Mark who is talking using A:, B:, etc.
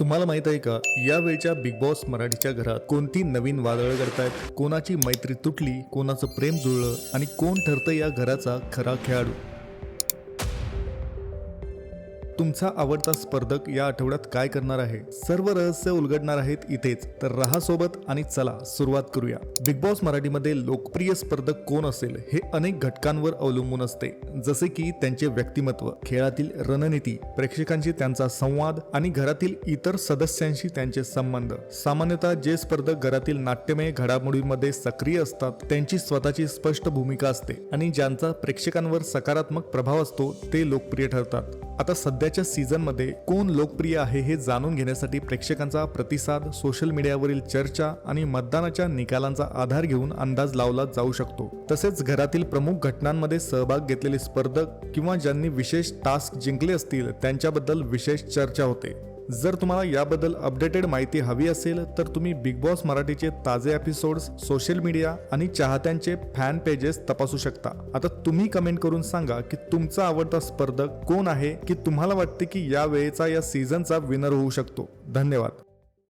A: तुम्हाला माहीत आहे का? या वेळच्या बिग बॉस मराठीच्या घरात कोणती नवीन वादळं करतायत कोणाची मैत्री तुटली? कोणाचं प्रेम जुळलं? आणि कोण ठरतं या घराचा खरा खेळाडू? तुमचा आवडता स्पर्धक या आठवड्यात काय करणार आहे? सर्व रहस्य उलगडणार आहेत इथेच. तर रहा सोबत आणि चला सुरुवात करूया. बिग बॉस मराठीमध्ये लोकप्रिय स्पर्धक कोण असेल हे अनेक घटकांवर अवलंबून असते. जसे की त्यांचे व्यक्तिमत्व खेळातील रणनीती प्रेक्षकांशी त्यांचा संवाद आणि घरातील इतर सदस्यांशी त्यांचे संबंध. सामान्यतः जे स्पर्धक घरातील नाट्यमय घडामोडींमध्ये सक्रिय असतात त्यांची स्वतःची स्पष्ट भूमिका असते आणि ज्यांचा प्रेक्षकांवर सकारात्मक प्रभाव असतो ते लोकप्रिय ठरतात. आता सध्या सध्याच्या सीझनमध्ये कोण लोकप्रिय आहे हे जाणून घेण्यासाठी प्रेक्षकांचा प्रतिसाद सोशल मीडियावरील चर्चा आणि मतदानाच्या निकालांचा आधार घेऊन अंदाज लावला जाऊ शकतो. तसेच घरातील प्रमुख घटनांमध्ये सहभाग घेतलेले स्पर्धक किंवा ज्यांनी विशेष टास्क जिंकले असतील त्यांच्याबद्दल विशेष चर्चा होते. जर तुम्हाला याबद्दल अपडेटेड माहिती हवी असेल तर तुम्ही बिग बॉस मराठीचे ताजे एपिसोड्स सोशल मीडिया आणि चाहत्यांचे फॅन पेजेस तपासू शकता. आता तुम्ही कमेंट करून सांगा की तुमचा आवडता स्पर्धक कोण आहे की तुम्हाला वाटते की या वेळेचा या सीझनचा विनर होऊ शकतो. धन्यवाद.